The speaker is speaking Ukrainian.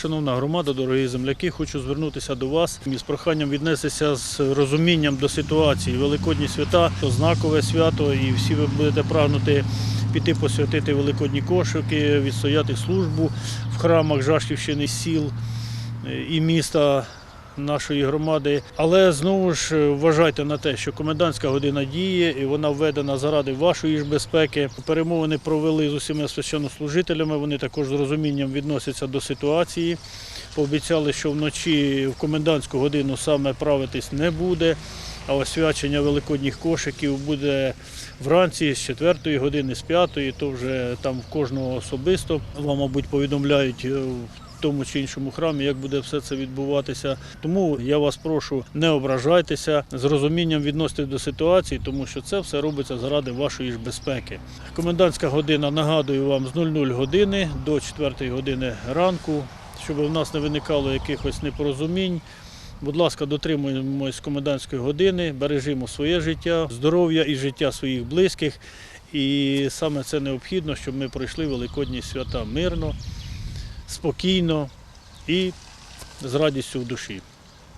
Шановна громада, дорогі земляки, хочу звернутися до вас із проханням віднестися з розумінням до ситуації. Великодні свята знакове свято, і всі ви будете прагнути піти посвятити великодні кошики, відстояти службу в храмах Жашківщини, сіл е, і міста нашої громади. Але знову ж е, вважайте на те, що комендантська година діє і вона введена заради вашої ж безпеки. Перемовини провели з усіма священнослужителями. Вони також з розумінням відносяться до ситуації. Пообіцяли, що вночі в комендантську годину саме правитись не буде. А освячення великодніх кошиків буде вранці з 4 години, з 5, то вже там в кожного особисто. Вам, мабуть, повідомляють е, тому чи іншому храмі, як буде все це відбуватися. Тому я вас прошу, не ображайтеся, з розумінням відноситесь до ситуації, тому що це все робиться заради вашої ж безпеки. Комендантська година нагадую вам з 00 години до 4 години ранку, щоб в нас не виникало якихось непорозумінь. Будь ласка, дотримуємось комендантської години, бережімо своє життя, здоров'я і життя своїх близьких. І саме це необхідно, щоб ми пройшли великодні свята мирно, спокійно і з радістю в душі.